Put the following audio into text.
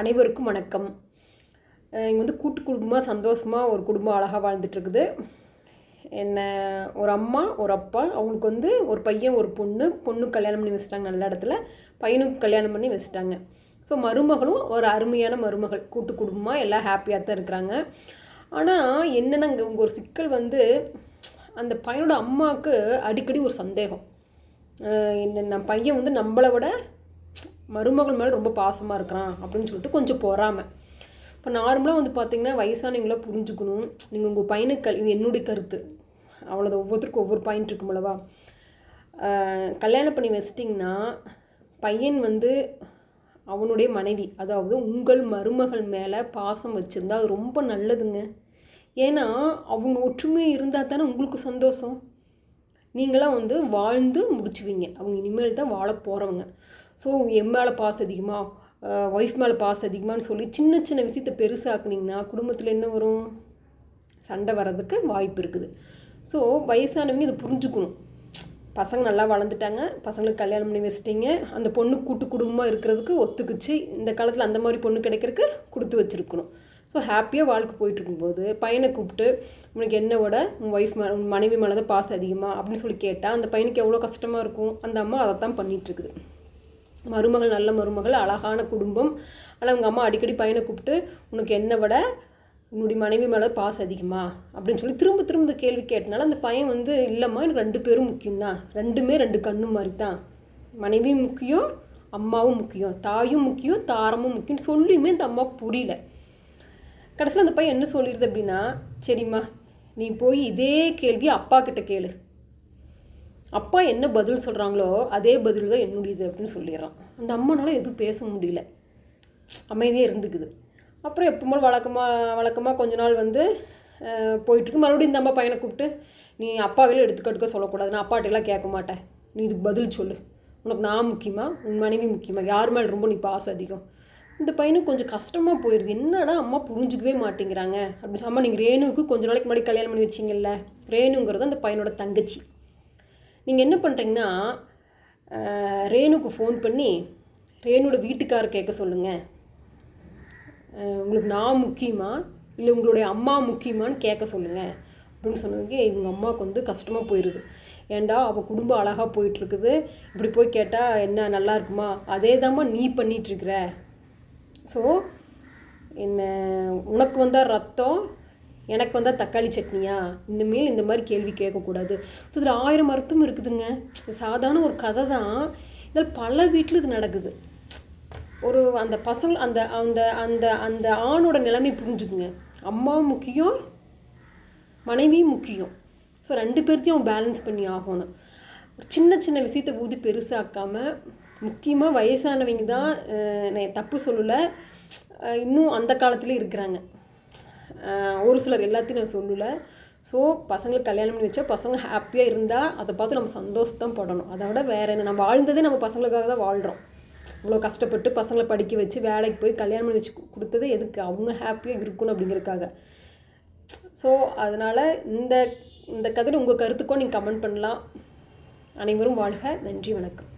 அனைவருக்கும் வணக்கம். இங்கே வந்து கூட்டு குடும்பமாக சந்தோஷமாக ஒரு குடும்பம் அழகாக வாழ்ந்துட்டுருக்குது. என்ன ஒரு அம்மா ஒரு அப்பா அவங்களுக்கு வந்து ஒரு பையன் ஒரு பொண்ணு பொண்ணு கல்யாணம் பண்ணி வச்சுட்டாங்க நல்ல இடத்துல பையனுக்கு கல்யாணம் பண்ணி வச்சுட்டாங்க. ஸோ மருமகளும் ஒரு அருமையான மருமகள் கூட்டு குடும்பமாக எல்லாம் ஹாப்பியாக தான் இருக்கிறாங்க. ஆனால் என்னென்னா இங்கே உங்கள் ஒரு சிக்கல் வந்து அந்த பையனோட அம்மாவுக்கு அடிக்கடி ஒரு சந்தேகம். என்ன பையன் வந்து நம்மளை விட மருமகள் மேலே ரொம்ப பாசமாக இருக்கிறான் அப்படின்னு சொல்லிட்டு கொஞ்சம் பொறாமல் இப்போ நார்மலாக வந்து பார்த்திங்கன்னா வயசானவங்களாம் புரிஞ்சுக்கணும். நீங்கள் உங்கள் பையனுக்கு இது என்னுடைய கருத்து. அவ்வளோதான் ஒவ்வொருத்தருக்கும் ஒவ்வொரு பாயிண்ட் இருக்கும் கல்யாணம் பண்ணி வச்சிட்டிங்கன்னா பையன் வந்து அவனுடைய மனைவி அதாவது உங்கள் மருமகள் மேலே பாசம் வச்சுருந்தா அது ரொம்ப நல்லதுங்க. ஏன்னா அவங்க ஒற்றுமை இருந்தால் தானே உங்களுக்கு சந்தோஷம். நீங்களாம் வந்து வாழ்ந்து முடிச்சுவீங்க. அவங்க இனிமேல் தான் வாழ போகிறவங்க ஸோ என் மேலே பாஸ் அதிகமாக ஒய்ஃப் மேலே பாஸ் அதிகமானு சொல்லி சின்ன சின்ன விஷயத்த பெருசாக்குனிங்கன்னா குடும்பத்தில் என்ன வரும்? சண்டை வர்றதுக்கு வாய்ப்பு இருக்குது. ஸோ வயசானவங்க இதை புரிஞ்சுக்கணும். பசங்க நல்லா வளர்ந்துட்டாங்க பசங்களுக்கு கல்யாணம் பண்ணி வச்சிட்டிங்க அந்த பொண்ணு கூட்டு குடும்பமாக இருக்கிறதுக்கு ஒத்துக்குச்சு இந்த காலத்தில் அந்த மாதிரி பொண்ணு கிடைக்கிறதுக்கு கொடுத்து வச்சுருக்கணும். ஸோ ஹாப்பியாக வாழ்க்கை போயிட்டு இருக்கும்போது பையனை கூப்பிட்டு உனக்கு என்னோட உன் ஒய்ஃப் மே உன் மனைவி மேலே தான் பாசம் அதிகமாக அப்படின்னு சொல்லி கேட்டால் அந்த பையனுக்கு எவ்வளோ கஷ்டமாக இருக்கும்? அந்த அம்மா அதை தான் பண்ணிகிட்ருக்குது மருமகள் நல்ல மருமகள் அழகான குடும்பம். ஆனால் அவங்க அம்மா அடிக்கடி பையனை கூப்பிட்டு உனக்கு என்னை விட உன்னுடைய மனைவி மேலே பாசம் அதிகமா? அப்படின்னு சொல்லி திரும்ப திரும்ப இந்த கேள்வி கேட்டனால அந்த பையன் வந்து இல்லைம்மா எனக்கு ரெண்டு பேரும் முக்கியம்தான். ரெண்டுமே ரெண்டு கண்ணு மாதிரி தான் மனைவியும் முக்கியம் அம்மாவும் முக்கியம். தாயும் முக்கியம் தாரமும் முக்கியம் சொல்லியுமே இந்த அம்மாவுக்கு புரியல. கடைசியில் அந்த பையன் என்ன சொல்லிடுது அப்படின்னா சரிம்மா நீ போய் இதே கேள்வி அப்பா கிட்ட கேளு. அப்பா என்ன பதில் சொல்கிறாங்களோ அதே பதில் தான் என்னுடையது அப்படின்னு சொல்லிடுறான். அந்த அம்மானால எதுவும் பேச முடியல. அமைதியாக இருந்துக்குது. அப்புறம் எப்போ வழக்கமாக வழக்கமாக கொஞ்ச நாள் வந்து போயிட்டுருக்கு. மறுபடியும் இந்த அம்மா பையனை கூப்பிட்டு நீ அப்பாவில எடுத்துக்கட்டுக்க சொல்லக்கூடாது. நான் அப்பாட்டெல்லாம் கேட்க மாட்டேன். நீ இதுக்கு பதில் சொல்லு. உனக்கு நான் முக்கியமாக உன் மனைவி முக்கியமாக யார் மேலே ரொம்ப நீ பாசம் அதிகம்? இந்த பையனுக்கு கொஞ்சம் கஷ்டமாக போயிடுது என்னடா அம்மா புரிஞ்சுக்கவே மாட்டேங்கிறாங்க அப்படின்னு. அம்மா நீங்கள் ரேணுவுக்கு கொஞ்ச நாளைக்கு முன்னாடி கல்யாணம் பண்ணி வச்சிங்கல்ல? ரேணுங்கிறது அந்த பையனோட தங்கச்சி. நீங்கள் என்ன பண்ணுறீங்கன்னா ரேணுக்கு ஃபோன் பண்ணி ரேணுவோட வீட்டுக்காரர் கேட்க சொல்லுங்கள் உங்களுக்கு நான் முக்கியமா இல்லை உங்களுடைய அம்மா முக்கியமானு கேட்க சொல்லுங்கள் அப்படின்னு சொன்னதுக்கு எங்கள் அம்மாவுக்கு வந்து கஷ்டமாக போயிடுது ஏண்டா அவள் குடும்பம் அழகாக போயிட்டுருக்குது. இப்படி போய் கேட்டால் என்ன நல்லா இருக்குமா? அதே தாம்மா நீ பண்ணிகிட்ருக்குற ஸோ என்ன உனக்கு வந்தால் ரத்தம் எனக்கு வந்தால் தக்காளி சட்னியா? இந்தமேல் இந்த மாதிரி கேள்வி கேட்கக்கூடாது. ஸோ இதில் ஆயிரம் அர்த்தம் இருக்குதுங்க. சாதாரண ஒரு கதை தான். இதில் பல வீட்டில் இது நடக்குது. ஒரு அந்த பசங்க அந்த அந்த அந்த அந்த ஆணோட நிலைமை புரிஞ்சுக்குங்க. அம்மாவும் முக்கியம் மனைவியும் முக்கியம். ஸோ ரெண்டு பேர்த்தையும் பேலன்ஸ் பண்ணி ஆகணும். ஒரு சின்ன சின்ன விஷயத்தை ஊதி பெருசாக்காமல் முக்கியமாக வயசானவங்க தான் நான் தப்பு சொல்லலை இன்னும் அந்த காலத்துலேயே இருக்கிறாங்க. ஒரு சிலர் எல்லாத்தையும் நான் சொல்லலை. ஸோ பசங்களுக்கு கல்யாணம் பண்ணி வச்சா பசங்க ஹாப்பியாக இருந்தால் அதை பார்த்து நம்ம சந்தோஷத்தான் படணும். அதை விட வேறு என்ன? நம்ம வாழ்ந்ததே நம்ம பசங்களுக்காக தான் வாழ்கிறோம் இவ்வளோ கஷ்டப்பட்டு பசங்களை படிக்க வச்சு வேலைக்கு போய் கல்யாணம் பண்ணி வச்சு கொடுத்தது எதுக்கு? அவங்க ஹாப்பியாக இருக்கணும் அப்படிங்கிறதுக்காக. ஸோ அதனால் இந்த இந்த கதையில் உங்கள் கருத்துக்கும் நீங்கள் கமெண்ட் பண்ணலாம். அனைவரும் வாழ்க. நன்றி வணக்கம்.